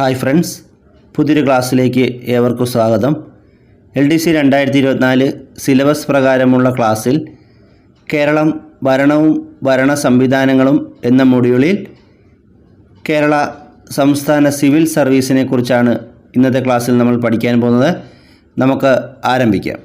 Hi friends പുതിയൊരു ക്ലാസ്സിലേക്ക് ഏവർക്കും സ്വാഗതം. എൽ ഡി സി രണ്ടായിരത്തി ഇരുപത്തിനാല് സിലബസ് പ്രകാരമുള്ള ക്ലാസ്സിൽ കേരളം ഭരണവും ഭരണ സംവിധാനങ്ങളും എന്ന മൊഡ്യൂളിൽ കേരള സംസ്ഥാന സിവിൽ സർവീസിനെ കുറിച്ചാണ് ഇന്നത്തെ ക്ലാസ്സിൽ നമ്മൾ പഠിക്കാൻ പോകുന്നത്. നമുക്ക് ആരംഭിക്കാം.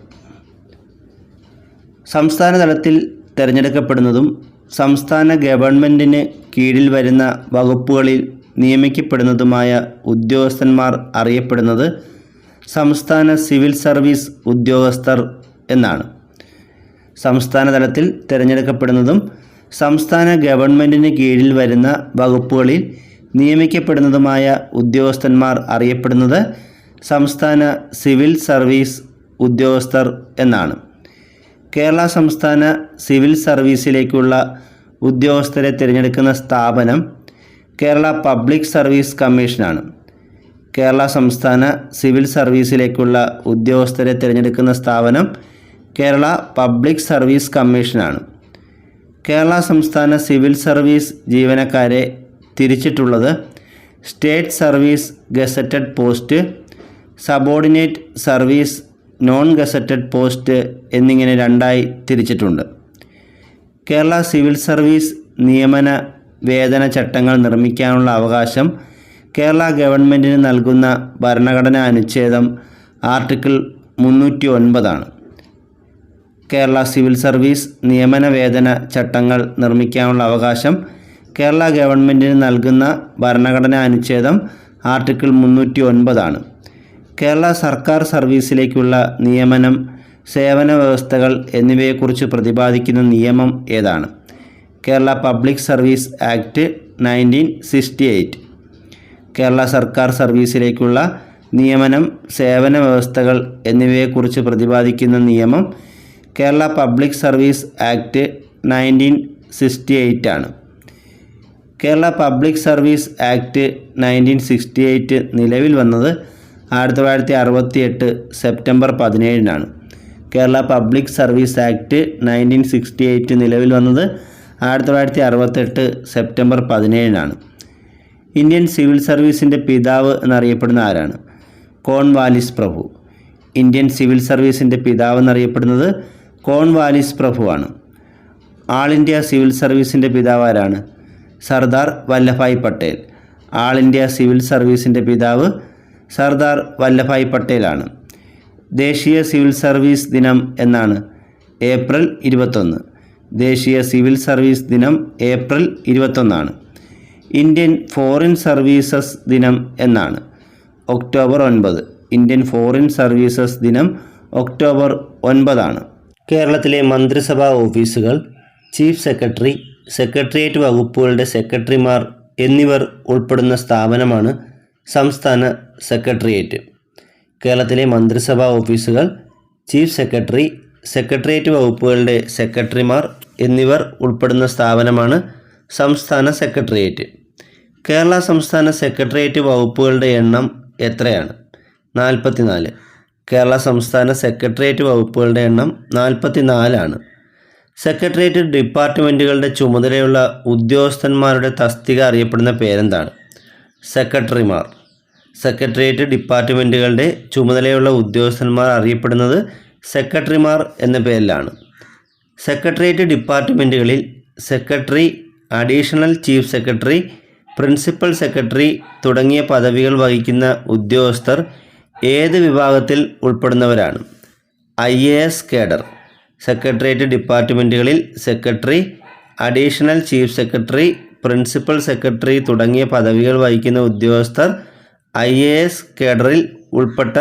സംസ്ഥാന തലത്തിൽ തിരഞ്ഞെടുക്കപ്പെടുന്നതും സംസ്ഥാന ഗവൺമെന്റിന് കീഴിൽ വരുന്ന വകുപ്പുകളിൽ നിയമിക്കപ്പെടുന്നതുമായ ഉദ്യോഗസ്ഥന്മാർ അറിയപ്പെടുന്നത് സംസ്ഥാന സിവിൽ സർവീസ് ഉദ്യോഗസ്ഥർ എന്നാണ്. സംസ്ഥാന തലത്തിൽ തിരഞ്ഞെടുക്കപ്പെടുന്നതും സംസ്ഥാന ഗവൺമെന്റിന് കീഴിൽ വരുന്ന വകുപ്പുകളിൽ നിയമിക്കപ്പെടുന്നതുമായ ഉദ്യോഗസ്ഥന്മാർ അറിയപ്പെടുന്നത് സംസ്ഥാന സിവിൽ സർവീസ് ഉദ്യോഗസ്ഥർ എന്നാണ്. കേരള സംസ്ഥാന സിവിൽ സർവീസിലേക്കുള്ള ഉദ്യോഗസ്ഥരെ തിരഞ്ഞെടുക്കുന്ന സ്ഥാപനം കേരള പബ്ലിക് സർവീസ് കമ്മീഷനാണ്. കേരള സംസ്ഥാന സിവിൽ സർവീസിലേക്കുള്ള ഉദ്യോഗസ്ഥരെ തിരഞ്ഞെടുക്കുന്ന സ്ഥാപനം കേരള പബ്ലിക് സർവീസ് കമ്മീഷനാണ്. കേരള സംസ്ഥാന സിവിൽ സർവീസ് ജീവനക്കാരെ തിരിച്ചിട്ടുള്ളത് state service gazetted post subordinate service non gazetted post എന്നിങ്ങനെ രണ്ടായി തിരിച്ചിട്ടുണ്ട്. കേരള സിവിൽ സർവീസ് നിയമന വേതന ചട്ടങ്ങൾ നിർമ്മിക്കാനുള്ള അവകാശം കേരള ഗവൺമെന്റിന് നൽകുന്ന ഭരണഘടനാ അനുച്ഛേദം ആർട്ടിക്കിൾ മുന്നൂറ്റി ഒൻപതാണ് കേരള സിവിൽ സർവീസ് നിയമന വേതന ചട്ടങ്ങൾ നിർമ്മിക്കാനുള്ള അവകാശം കേരള ഗവൺമെന്റിന് നൽകുന്ന ഭരണഘടനാ അനുച്ഛേദം ആർട്ടിക്കിൾ മുന്നൂറ്റി ഒൻപതാണ് കേരള സർക്കാർ സർവീസിലേക്കുള്ള നിയമനം സേവന വ്യവസ്ഥകൾ എന്നിവയെക്കുറിച്ച് പ്രതിപാദിക്കുന്ന നിയമം ഏതാണ്? Kerala public service act nineteen sixty eight Kerala സർക്കാർ സർവീസിലേക്കുള്ള നിയമനം സേവന വ്യവസ്ഥകൾ എന്നിവയെക്കുറിച്ച് പ്രതിപാദിക്കുന്ന നിയമം Kerala public service act nineteen sixty eight ആണ് Kerala public service act nineteen sixty eight നിലവിൽ വന്നത് ആയിരത്തി തൊള്ളായിരത്തി അറുപത്തി എട്ട് September പതിനേഴിനാണ്. Kerala public service act nineteen sixty eight നിലവിൽ വന്നത് ആയിരത്തി തൊള്ളായിരത്തി അറുപത്തെട്ട് സെപ്റ്റംബർ പതിനേഴിനാണ്. ഇന്ത്യൻ സിവിൽ സർവീസിന്റെ പിതാവ് എന്നറിയപ്പെടുന്ന ആരാണ്? കോൺവാലിസ് പ്രഭു. ഇന്ത്യൻ സിവിൽ സർവീസിന്റെ പിതാവ് എന്നറിയപ്പെടുന്നത് കോൺവാലിസ് പ്രഭുവാണ്. ആൾ ഇന്ത്യ സിവിൽ സർവീസിന്റെ പിതാവ് ആരാണ്? Sardar Vallabhbhai Patel. All India civil സർവീസിന്റെ പിതാവ് സർദാർ വല്ലഭായ് പട്ടേലാണ്. ദേശീയ സിവിൽ സർവീസ് ദിനം എന്നാണ് ഏപ്രിൽ ഇരുപത്തൊന്ന്. ദേശീയ സിവിൽ സർവീസ് ദിനം ഏപ്രിൽ ഇരുപത്തൊന്നാണ്. ഇന്ത്യൻ ഫോറിൻ സർവീസസ് ദിനം എന്നാണ്. ഒക്ടോബർ ഒൻപത്. ഇന്ത്യൻ ഫോറിൻ സർവീസസ് ദിനം ഒക്ടോബർ ഒൻപതാണ്. കേരളത്തിലെ മന്ത്രിസഭാ ഓഫീസുകൾ ചീഫ് സെക്രട്ടറി സെക്രട്ടേറിയറ്റ് വകുപ്പുകളുടെ സെക്രട്ടറിമാർ എന്നിവർ ഉൾപ്പെടുന്ന സ്ഥാപനമാണ് സംസ്ഥാന സെക്രട്ടേറിയറ്റ്. കേരളത്തിലെ മന്ത്രിസഭാ ഓഫീസുകൾ ചീഫ് സെക്രട്ടറി സെക്രട്ടേറിയറ്റ് വകുപ്പുകളുടെ സെക്രട്ടറിമാർ എന്നിവർ ഉൾപ്പെടുന്ന സ്ഥാപനമാണ് സംസ്ഥാന സെക്രട്ടേറിയറ്റ്. കേരള സംസ്ഥാന സെക്രട്ടേറിയറ്റ് വകുപ്പുകളുടെ എണ്ണം എത്രയാണ്? നാൽപ്പത്തിനാല്. കേരള സംസ്ഥാന സെക്രട്ടേറിയറ്റ് വകുപ്പുകളുടെ എണ്ണം നാൽപ്പത്തിനാലാണ്. സെക്രട്ടേറിയറ്റ് ഡിപ്പാർട്ട്മെന്റുകളുടെ ചുമതലയുള്ള ഉദ്യോഗസ്ഥന്മാരുടെ തസ്തിക അറിയപ്പെടുന്ന പേരെന്താണ്? സെക്രട്ടറിമാർ. സെക്രട്ടേറിയറ്റ് ഡിപ്പാർട്ട്മെന്റുകളുടെ ചുമതലയുള്ള ഉദ്യോഗസ്ഥന്മാർ അറിയപ്പെടുന്നത് സെക്രട്ടറിമാർ എന്ന പേരിലാണ്. Secretariat ഡിപ്പാർട്ട്മെന്റുകളിൽ secretary additional chief secretary principal secretary തുടങ്ങിയ പദവികൾ വഹിക്കുന്ന ഉദ്യോഗസ്ഥർ ഏത് വിഭാഗത്തിൽ ഉൾപ്പെടുന്നവരാണ്? I A S cadre secretariat ഡിപ്പാർട്ട്മെന്റുകളിൽ secretary additional chief secretary principal secretary തുടങ്ങിയ പദവികൾ വഹിക്കുന്ന ഉദ്യോഗസ്ഥർ ഐ എ എസ് കേഡറിൽ ഉൾപ്പെട്ട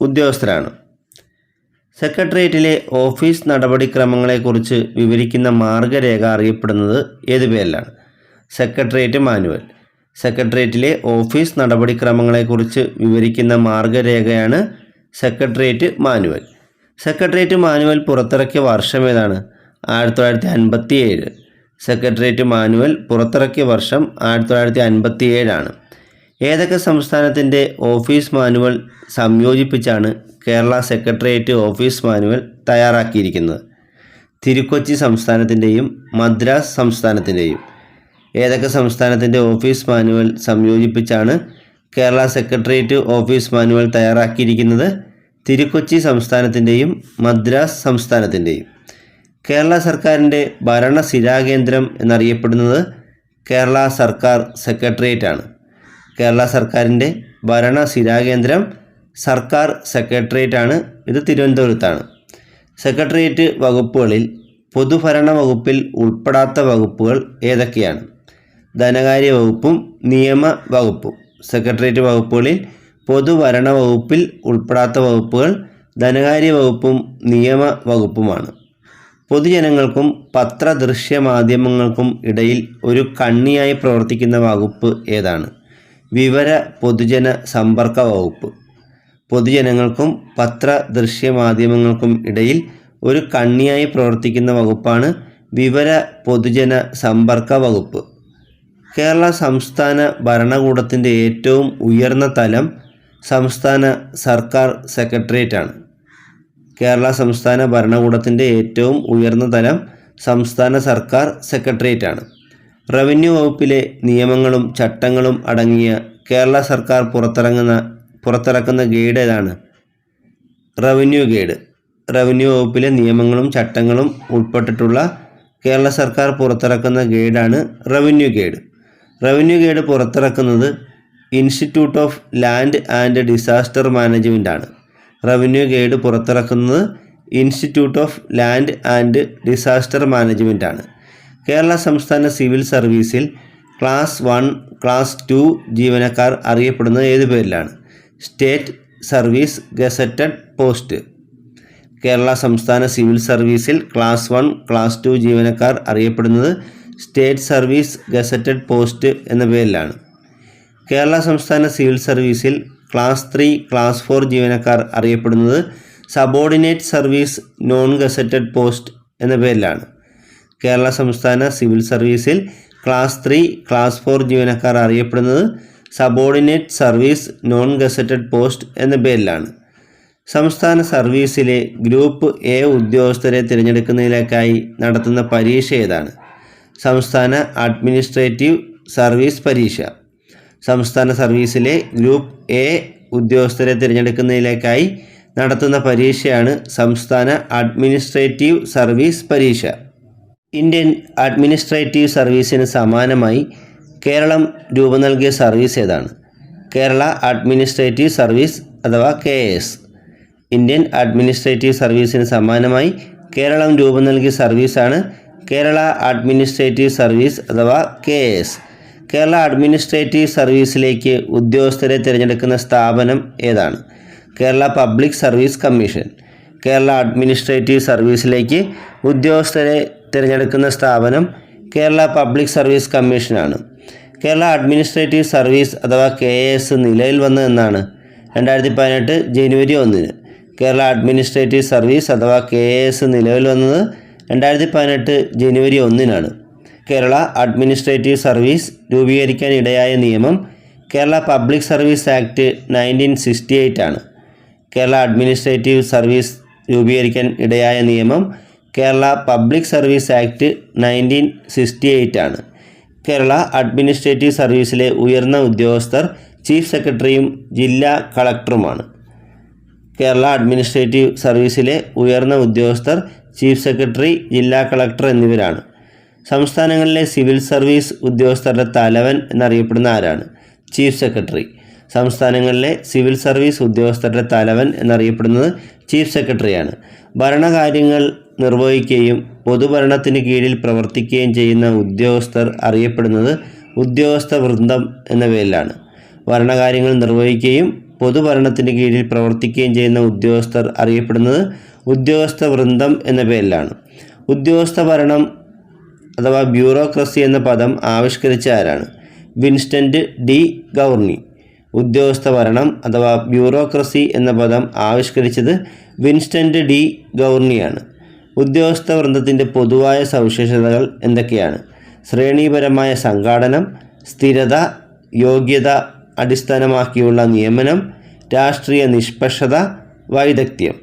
ഉദ്യോഗസ്ഥരാണ്. സെക്രട്ടേറിയറ്റിലെ ഓഫീസ് നടപടിക്രമങ്ങളെക്കുറിച്ച് വിവരിക്കുന്ന മാർഗരേഖ അറിയപ്പെടുന്നത് ഏത് പേരിലാണ്? Secretariat manual. സെക്രട്ടേറിയറ്റിലെ ഓഫീസ് നടപടിക്രമങ്ങളെക്കുറിച്ച് വിവരിക്കുന്ന മാർഗരേഖയാണ് സെക്രട്ടേറിയറ്റ് മാനുവൽ. സെക്രട്ടേറിയറ്റ് മാനുവൽ പുറത്തിറക്കിയ വർഷം ഏതാണ്? ആയിരത്തി തൊള്ളായിരത്തി അൻപത്തി ഏഴ് സെക്രട്ടേറിയറ്റ് മാനുവൽ പുറത്തിറക്കിയ വർഷം ആയിരത്തി തൊള്ളായിരത്തി അൻപത്തി ഏഴാണ് ഏതൊക്കെ സംസ്ഥാനത്തിന്റെ ഓഫീസ് മാനുവൽ സംയോജിപ്പിച്ചാണ് കേരള സെക്രട്ടേറിയറ്റ് ഓഫീസ് മാനുവൽ തയ്യാറാക്കിയിരിക്കുന്നത്. തിരുക്കൊച്ചി സംസ്ഥാനത്തിന്റെയും മദ്രാസ് സംസ്ഥാനത്തിന്റെയും ഏതൊക്കെ സംസ്ഥാനത്തിന്റെ ഓഫീസ് മാനുവൽ സംയോജിപ്പിച്ചാണ് കേരള സെക്രട്ടേറിയറ്റ് ഓഫീസ് മാനുവൽ തയ്യാറാക്കിയിരിക്കുന്നത്? തിരുക്കൊച്ചി സംസ്ഥാനത്തിന്റെയും മദ്രാസ് സംസ്ഥാനത്തിന്റെയും കേരള സർക്കാരിന്റെ ഭരണ സ്ഥിരാകേന്ദ്രം എന്നറിയപ്പെടുന്നത് കേരള സർക്കാർ സെക്രട്ടേറിയറ്റ് ആണ്. കേരള സർക്കാരിന്റെ ഭരണ സ്ഥിരാകേന്ദ്രം സർക്കാർ സെക്രട്ടേറിയറ്റ് ആണ് ഇത് തിരുവനന്തപുരത്താണ്. സെക്രട്ടേറിയറ്റ് വകുപ്പുകളിൽ പൊതുഭരണ വകുപ്പിൽ ഉൾപ്പെടാത്ത വകുപ്പുകൾ ഏതൊക്കെയാണ്? ധനകാര്യ വകുപ്പും നിയമ വകുപ്പും. സെക്രട്ടേറിയറ്റ് വകുപ്പുകളിൽ പൊതുഭരണ വകുപ്പിൽ ഉൾപ്പെടാത്ത വകുപ്പുകൾ ധനകാര്യ വകുപ്പും നിയമ വകുപ്പുമാണ്. പൊതുജനങ്ങൾക്കും പത്രദൃശ്യ മാധ്യമങ്ങൾക്കും ഇടയിൽ ഒരു കണ്ണിയായി പ്രവർത്തിക്കുന്ന വകുപ്പ് ഏതാണ്? വിവര പൊതുജന സമ്പർക്ക വകുപ്പ്. പൊതുജനങ്ങൾക്കും പത്ര ദൃശ്യ മാധ്യമങ്ങൾക്കും ഇടയിൽ ഒരു കണ്ണിയായി പ്രവർത്തിക്കുന്ന വകുപ്പാണ് വിവര പൊതുജന സമ്പർക്ക വകുപ്പ്. കേരള സംസ്ഥാന ഭരണകൂടത്തിന്റെ ഏറ്റവും ഉയർന്ന തലം സംസ്ഥാന സർക്കാർ സെക്രട്ടേറിയറ്റാണ്. കേരള സംസ്ഥാന ഭരണകൂടത്തിന്റെ ഏറ്റവും ഉയർന്ന തലം സംസ്ഥാന സർക്കാർ സെക്രട്ടേറിയറ്റ് ആണ് റവന്യൂ വകുപ്പിലെ നിയമങ്ങളും ചട്ടങ്ങളും അടങ്ങിയ കേരള സർക്കാർ പുറത്തിറങ്ങുന്ന പുറത്തിറക്കുന്ന ഗൈഡ് ഏതാണ്? Revenue guide. റവന്യൂ വകുപ്പിലെ നിയമങ്ങളും ചട്ടങ്ങളും ഉൾപ്പെട്ടിട്ടുള്ള കേരള സർക്കാർ പുറത്തിറക്കുന്ന ഗൈഡാണ് revenue guide. Revenue guide പുറത്തിറക്കുന്നത് institute of land and disaster management ആണ്. Revenue guide പുറത്തിറക്കുന്നത് institute of land and disaster management ആണ്. കേരള സംസ്ഥാന സിവിൽ സർവീസിൽ ക്ലാസ് വൺ ക്ലാസ് ടു ജീവനക്കാർ അറിയപ്പെടുന്നത് ഏത് പേരിലാണ്? State service gazetted post. Kerala സംസ്ഥാന സിവിൽ സർവീസിൽ ക്ലാസ് വൺ ക്ലാസ് ടു ജീവനക്കാർ അറിയപ്പെടുന്നത് സ്റ്റേറ്റ് സർവീസ് ഗസറ്റഡ് പോസ്റ്റ് എന്ന പേരിലാണ്. കേരള സംസ്ഥാന സിവിൽ സർവീസിൽ ക്ലാസ് ത്രീ ക്ലാസ് ഫോർ ജീവനക്കാർ അറിയപ്പെടുന്നത് subordinate service non gazetted post എന്ന പേരിലാണ്. കേരള സംസ്ഥാന സിവിൽ സർവീസിൽ ക്ലാസ് ത്രീ ക്ലാസ് ഫോർ ജീവനക്കാർ അറിയപ്പെടുന്നത് subordinate service non gazetted post എന്ന പേരിലാണ്. സംസ്ഥാന സർവീസിലെ ഗ്രൂപ്പ് എ ഉദ്യോഗസ്ഥരെ തിരഞ്ഞെടുക്കുന്നതിലേക്കായി നടത്തുന്ന പരീക്ഷ ഏതാണ്? സംസ്ഥാന അഡ്മിനിസ്ട്രേറ്റീവ് സർവീസ് പരീക്ഷ. സംസ്ഥാന സർവീസിലെ ഗ്രൂപ്പ് എ ഉദ്യോഗസ്ഥരെ തിരഞ്ഞെടുക്കുന്നതിലേക്കായി നടത്തുന്ന പരീക്ഷയാണ് സംസ്ഥാന അഡ്മിനിസ്ട്രേറ്റീവ് സർവീസ് പരീക്ഷ. ഇന്ത്യൻ അഡ്മിനിസ്ട്രേറ്റീവ് സർവീസിന് സമാനമായി കേരളം രൂപം നൽകിയ സർവീസ് ഏതാണ്? കേരള അഡ്മിനിസ്ട്രേറ്റീവ് സർവീസ് അഥവാ കെ എസ്. ഇന്ത്യൻ അഡ്മിനിസ്ട്രേറ്റീവ് സർവീസിന് സമാനമായി കേരളം രൂപം നൽകിയ സർവീസാണ് കേരള അഡ്മിനിസ്ട്രേറ്റീവ് സർവീസ് അഥവാ കെ എസ്. കേരള അഡ്മിനിസ്ട്രേറ്റീവ് സർവീസിലേക്ക് ഉദ്യോഗസ്ഥരെ തിരഞ്ഞെടുക്കുന്ന സ്ഥാപനം ഏതാണ്? Kerala public service commission. Kerala administrative സർവീസിലേക്ക് ഉദ്യോഗസ്ഥരെ തിരഞ്ഞെടുക്കുന്ന സ്ഥാപനം കേരള പബ്ലിക് സർവീസ് കമ്മീഷനാണ്. കേരള അഡ്മിനിസ്ട്രേറ്റീവ് സർവീസ് അഥവാ കെ എസ് നിലവിൽ വന്നു എന്നാണ്. രണ്ടായിരത്തി പതിനെട്ട് ജനുവരി ഒന്നിന് കേരള അഡ്മിനിസ്ട്രേറ്റീവ് സർവീസ് അഥവാ കെ എസ് നിലവിൽ വന്നത് രണ്ടായിരത്തി പതിനെട്ട് ജനുവരി ഒന്നിനാണ്. കേരള അഡ്മിനിസ്ട്രേറ്റീവ് സർവീസ് രൂപീകരിക്കാൻ ഇടയായ നിയമം Kerala public service act nineteen sixty eight ആണ്. കേരള അഡ്മിനിസ്ട്രേറ്റീവ് സർവീസ് രൂപീകരിക്കാൻ ഇടയായ നിയമം Kerala public service act nineteen sixty eight ആണ്. കേരള അഡ്മിനിസ്ട്രേറ്റീവ് സർവീസിലെ ഉയർന്ന ഉദ്യോഗസ്ഥർ ചീഫ് സെക്രട്ടറിയും ജില്ലാ കളക്ടറുമാണ്. കേരള അഡ്മിനിസ്ട്രേറ്റീവ് സർവീസിലെ ഉയർന്ന ഉദ്യോഗസ്ഥർ ചീഫ് സെക്രട്ടറി ജില്ലാ കളക്ടർ എന്നിവരാണ്. സംസ്ഥാനങ്ങളിലെ സിവിൽ സർവീസ് ഉദ്യോഗസ്ഥരുടെ തലവൻ എന്നറിയപ്പെടുന്ന ആരാണ്? Chief secretary. സംസ്ഥാനങ്ങളിലെ സിവിൽ സർവീസ് ഉദ്യോഗസ്ഥരുടെ തലവൻ എന്നറിയപ്പെടുന്നത് ചീഫ് സെക്രട്ടറിയാണ്. ഭരണകാര്യങ്ങൾ നിർവഹിക്കുകയും പൊതുഭരണത്തിന് കീഴിൽ പ്രവർത്തിക്കുകയും ചെയ്യുന്ന ഉദ്യോഗസ്ഥർ അറിയപ്പെടുന്നത് ഉദ്യോഗസ്ഥ വൃന്ദം എന്ന പേരിലാണ്. ഭരണകാര്യങ്ങൾ നിർവഹിക്കുകയും പൊതുഭരണത്തിന് കീഴിൽ പ്രവർത്തിക്കുകയും ചെയ്യുന്ന ഉദ്യോഗസ്ഥർ അറിയപ്പെടുന്നത് ഉദ്യോഗസ്ഥ വൃന്ദം എന്ന പേരിലാണ്. ഉദ്യോഗസ്ഥ ഭരണം അഥവാ ബ്യൂറോക്രസി എന്ന പദം ആവിഷ്കരിച്ച ആരാണ്? വിൻസ്റ്റന്റ് ഡി ഗവർണി ഉദ്യോഗസ്ഥ ഭരണം അഥവാ ബ്യൂറോക്രസി എന്ന പദം ആവിഷ്കരിച്ചത് വിൻസ്റ്റന്റ് ഡി ഗവർണിയാണ്. ഉദ്യോഗസ്ഥ വൃന്ദത്തിന്റെ പൊതുവായ സവിശേഷതകൾ എന്തൊക്കെയാണ്? ശ്രേണീപരമായ സംഘാടനം സ്ഥിരത യോഗ്യത അടിസ്ഥാനമാക്കിയുള്ള നിയമനം രാഷ്ട്രീയ നിഷ്പക്ഷത വൈദഗ്ധ്യം.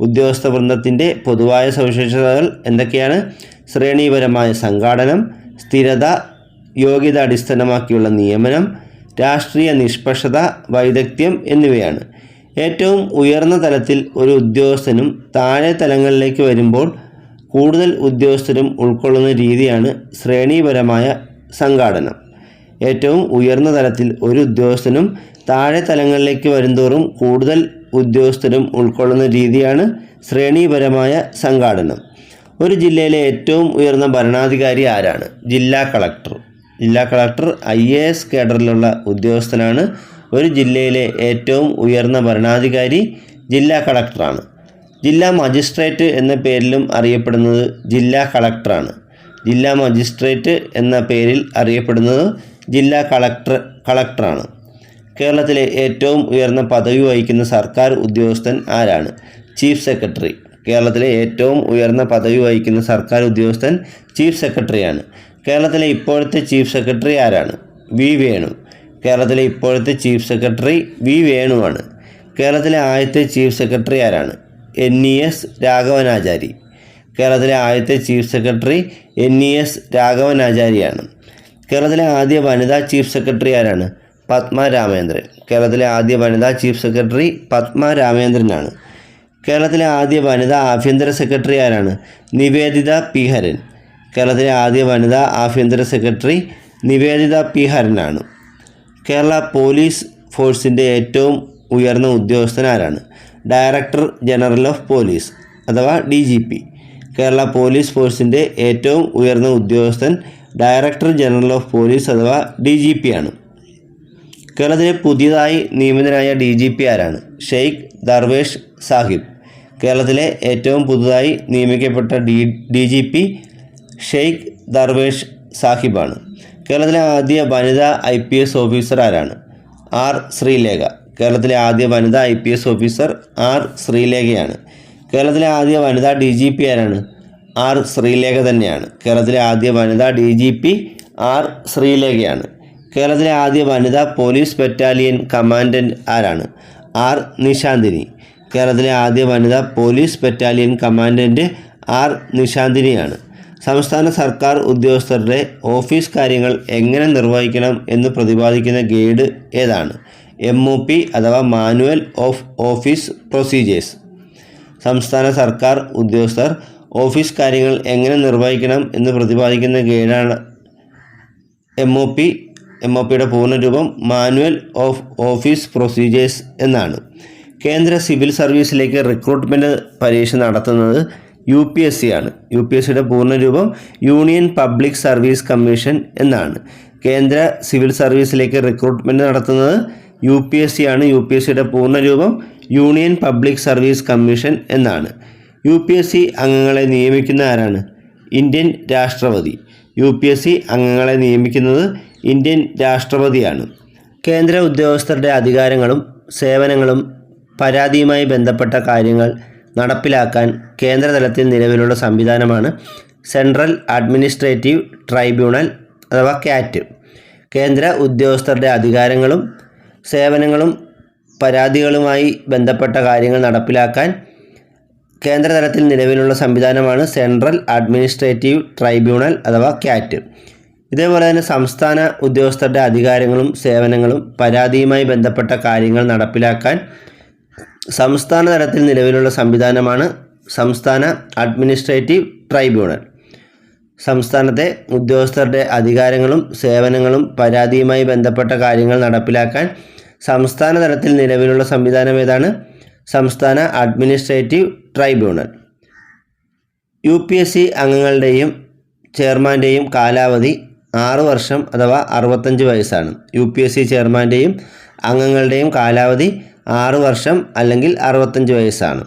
ഉദ്യോഗസ്ഥ വൃന്ദത്തിന്റെ പൊതുവായ സവിശേഷതകൾ എന്തൊക്കെയാണ്? ശ്രേണീപരമായ സംഘാടനം സ്ഥിരത യോഗ്യത അടിസ്ഥാനമാക്കിയുള്ള നിയമനം രാഷ്ട്രീയ നിഷ്പക്ഷത വൈദഗ്ധ്യം എന്നിവയാണ്. ഏറ്റവും ഉയർന്ന തലത്തിൽ ഒരു ഉദ്യോഗസ്ഥനും താഴെ തലങ്ങളിലേക്ക് വരുമ്പോൾ കൂടുതൽ ഉദ്യോഗസ്ഥരും ഉൾക്കൊള്ളുന്ന രീതിയാണ് ശ്രേണീപരമായ സംഘാടനം. ഏറ്റവും ഉയർന്ന തലത്തിൽ ഒരു ഉദ്യോഗസ്ഥനും താഴെ തലങ്ങളിലേക്ക് വരുന്തോറും കൂടുതൽ ഉദ്യോഗസ്ഥരും ഉൾക്കൊള്ളുന്ന രീതിയാണ് ശ്രേണീപരമായ സംഘാടനം. ഒരു ജില്ലയിലെ ഏറ്റവും ഉയർന്ന ഭരണാധികാരി ആരാണ്? ജില്ലാ കളക്ടർ. ജില്ലാ കളക്ടർ ഐ എ എസ് കേഡറിലുള്ള ഉദ്യോഗസ്ഥനാണ് ഒരു ജില്ലയിലെ ഏറ്റവും ഉയർന്ന ഭരണാധികാരി ജില്ലാ കളക്ടറാണ്. ജില്ലാ മജിസ്ട്രേറ്റ് എന്ന പേരിലും അറിയപ്പെടുന്നത് ജില്ലാ കളക്ടറാണ്. ജില്ലാ മജിസ്ട്രേറ്റ് എന്ന പേരിൽ അറിയപ്പെടുന്നത് ജില്ലാ കളക്ടർ കളക്ടറാണ്. കേരളത്തിലെ ഏറ്റവും ഉയർന്ന പദവി വഹിക്കുന്ന സർക്കാർ ഉദ്യോഗസ്ഥൻ ആരാണ്? Chief secretary. കേരളത്തിലെ ഏറ്റവും ഉയർന്ന പദവി വഹിക്കുന്ന സർക്കാർ ഉദ്യോഗസ്ഥൻ ചീഫ് സെക്രട്ടറിയാണ്. കേരളത്തിലെ ഇപ്പോഴത്തെ ചീഫ് സെക്രട്ടറി ആരാണ്? വി വേണു. കേരളത്തിലെ ഇപ്പോഴത്തെ ചീഫ് സെക്രട്ടറി വി വേണുവാണ്. കേരളത്തിലെ ആദ്യത്തെ ചീഫ് സെക്രട്ടറി ആരാണ്? N E S Raghavanachari. കേരളത്തിലെ ആദ്യത്തെ chief secretary N E S രാഘവനാചാരിയാണ്. കേരളത്തിലെ ആദ്യ വനിതാ ചീഫ് സെക്രട്ടറി ആരാണ്? പത്മ രാമേന്ദ്രൻ കേരളത്തിലെ ആദ്യ വനിതാ ചീഫ് സെക്രട്ടറി പത്മ രാമേന്ദ്രനാണ് കേരളത്തിലെ ആദ്യ വനിതാ ആഭ്യന്തര സെക്രട്ടറി ആരാണ്? നിവേദിത പി ഹരൻ. കേരളത്തിലെ ആദ്യ വനിതാ ആഭ്യന്തര സെക്രട്ടറി നിവേദിത പി ഹരനാണ്. കേരള പോലീസ് ഫോഴ്സിന്റെ ഏറ്റവും ഉയർന്ന ഉദ്യോഗസ്ഥൻ ആരാണ് ഡയറക്ടർ ജനറൽ ഓഫ് പോലീസ് അഥവാ D G P. Kerala police ഫോഴ്സിന്റെ ഏറ്റവും ഉയർന്ന ഉദ്യോഗസ്ഥൻ ഡയറക്ടർ ജനറൽ ഓഫ് പോലീസ് അഥവാ ഡി ജി പി ആണ്. കേരളത്തിലെ പുതിയതായി നിയമിതനായ ഡി ജി പി ആരാണ്? ഷെയ്ഖ് ദർവേഷ് സാഹിബ്. കേരളത്തിലെ ഏറ്റവും പുതുതായി നിയമിക്കപ്പെട്ട D D G P Sheikh Darvesh സാഹിബാണ്. കേരളത്തിലെ ആദ്യ വനിതാ ഐ പി എസ് ഓഫീസർ ആരാണ്? ആർ ശ്രീലേഖ. കേരളത്തിലെ ആദ്യ വനിതാ I P S officer R ശ്രീലേഖയാണ്. കേരളത്തിലെ ആദ്യ വനിതാ ഡി ജി പി ആരാണ്? ആർ ശ്രീലേഖ തന്നെയാണ്. കേരളത്തിലെ ആദ്യ വനിതാ ഡി ജി പി ആർ ശ്രീലേഖയാണ്. കേരളത്തിലെ ആദ്യ വനിതാ പോലീസ് ബറ്റാലിയൻ കമാൻഡന്റ് ആരാണ്? ആർ നിശാന്തിനി. കേരളത്തിലെ ആദ്യ വനിതാ പോലീസ് ബറ്റാലിയൻ കമാൻഡന്റ് ആർ നിശാന്തിനിയാണ്. സംസ്ഥാന സർക്കാർ ഉദ്യോഗസ്ഥരുടെ ഓഫീസ് കാര്യങ്ങൾ എങ്ങനെ നിർവഹിക്കണം എന്ന് പ്രതിപാദിക്കുന്ന ഗൈഡ് ഏതാണ്? എം ഒ പി അഥവാ മാനുവൽ ഓഫ് ഓഫീസ് പ്രൊസീജിയേഴ്സ് സംസ്ഥാന സർക്കാർ ഉദ്യോഗസ്ഥർ ഓഫീസ് കാര്യങ്ങൾ എങ്ങനെ നിർവഹിക്കണം എന്ന് പ്രതിപാദിക്കുന്ന ഗൈഡാണ് M O P M O പിയുടെ പൂർണരൂപം മാനുവൽ ഓഫ് ഓഫീസ് പ്രൊസീജിയേഴ്സ് എന്നാണ്. കേന്ദ്ര സിവിൽ സർവീസിലേക്ക് റിക്രൂട്ട്മെന്റ് പരീക്ഷ നടത്തുന്നത് യു പി എസ് സി ആണ്. യു പി എസ് സിയുടെ പൂർണരൂപം യൂണിയൻ പബ്ലിക് സർവീസ് കമ്മീഷൻ എന്നാണ്. കേന്ദ്ര സിവിൽ സർവീസിലേക്ക് റിക്രൂട്ട്മെന്റ് നടത്തുന്നത് യു പി എസ് സി ആണ്. യു പി എസ് സിയുടെ പൂർണരൂപം യൂണിയൻ പബ്ലിക് സർവീസ് കമ്മീഷൻ എന്നാണ്. യു പി എസ് സി അംഗങ്ങളെ നിയമിക്കുന്ന ആരാണ്? ഇന്ത്യൻ രാഷ്ട്രപതി. യു പി എസ് സി അംഗങ്ങളെ നിയമിക്കുന്നത് ഇന്ത്യൻ രാഷ്ട്രപതിയാണ്. കേന്ദ്ര ഉദ്യോഗസ്ഥരുടെ അധികാരങ്ങളും സേവനങ്ങളും പരാതിയുമായി ബന്ധപ്പെട്ട കാര്യങ്ങൾ നടപ്പിലാക്കാൻ കേന്ദ്രതലത്തിൽ നിലവിലുള്ള സംവിധാനമാണ് സെൻട്രൽ അഡ്മിനിസ്ട്രേറ്റീവ് ട്രൈബ്യൂണൽ അഥവാ ക്യാറ്റ്. കേന്ദ്ര ഉദ്യോഗസ്ഥരുടെ അധികാരങ്ങളും സേവനങ്ങളും പരാതികളുമായി ബന്ധപ്പെട്ട കാര്യങ്ങൾ നടപ്പിലാക്കാൻ കേന്ദ്രതലത്തിൽ നിലവിലുള്ള സംവിധാനമാണ് സെൻട്രൽ അഡ്മിനിസ്ട്രേറ്റീവ് ട്രൈബ്യൂണൽ അഥവാ ക്യാറ്റ്. ഇതേപോലെ തന്നെ സംസ്ഥാന ഉദ്യോഗസ്ഥരുടെ അധികാരങ്ങളും സേവനങ്ങളും പരാതിയുമായി ബന്ധപ്പെട്ട കാര്യങ്ങൾ നടപ്പിലാക്കാൻ സംസ്ഥാന തലത്തിൽ നിലവിലുള്ള സംവിധാനമാണ് സംസ്ഥാന അഡ്മിനിസ്ട്രേറ്റീവ് ട്രൈബ്യൂണൽ. സംസ്ഥാനത്തെ ഉദ്യോഗസ്ഥരുടെ അധികാരങ്ങളും സേവനങ്ങളും പരാതിയുമായി ബന്ധപ്പെട്ട കാര്യങ്ങൾ നടപ്പിലാക്കാൻ സംസ്ഥാന തലത്തിൽ നിലവിലുള്ള സംവിധാനം ഏതാണ്? സംസ്ഥാന administrative tribunal. U P S C അംഗങ്ങളുടെയും ചെയർമാന്റെയും കാലാവധി ആറ് വർഷം അഥവാ അറുപത്തഞ്ച് വയസ്സാണ്. യു പി എസ് സി ചെയർമാന്റെയും അംഗങ്ങളുടെയും കാലാവധി ആറ് വർഷം അല്ലെങ്കിൽ അറുപത്തഞ്ച് വയസ്സാണ്.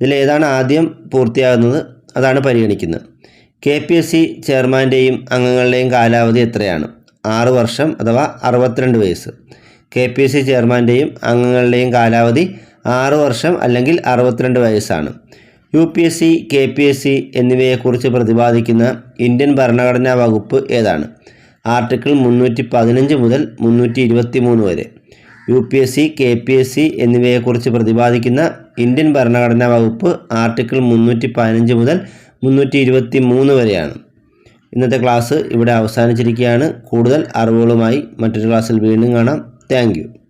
ഇതിലേതാണ് ആദ്യം പൂർത്തിയാകുന്നത്. അതാണ് പരിഗണിക്കുന്നത്. കെ പി എസ് സി ചെയർമാന്റെയും അംഗങ്ങളുടെയും കാലാവധി എത്രയാണ്? ആറ് വർഷം അഥവാ അറുപത്തിരണ്ട് വയസ്സ്. കെ പി എസ് സി ചെയർമാന്റെയും അംഗങ്ങളുടെയും കാലാവധി ആറ് വർഷം അല്ലെങ്കിൽ അറുപത്തിരണ്ട് വയസ്സാണ്. U P S C K P S C എന്നിവയെക്കുറിച്ച് പ്രതിപാദിക്കുന്ന ഇന്ത്യൻ ഭരണഘടനാ വകുപ്പ് ഏതാണ്? ആർട്ടിക്കിൾ മുന്നൂറ്റി പതിനഞ്ച് മുതൽ മുന്നൂറ്റി ഇരുപത്തി മൂന്ന് വരെ. U P S C K P S C എന്നിവയെക്കുറിച്ച് പ്രതിപാദിക്കുന്ന ഇന്ത്യൻ ഭരണഘടനാ വകുപ്പ് ആർട്ടിക്കിൾ മുന്നൂറ്റി പതിനഞ്ച് മുതൽ മുന്നൂറ്റി ഇരുപത്തി മൂന്ന് വരെയാണ്. ഇന്നത്തെ ക്ലാസ് ഇവിടെ അവസാനിച്ചിരിക്കുകയാണ്. കൂടുതൽ അറിവുകളുമായി മറ്റൊരു ക്ലാസ്സിൽ വീണ്ടും കാണാം. താങ്ക്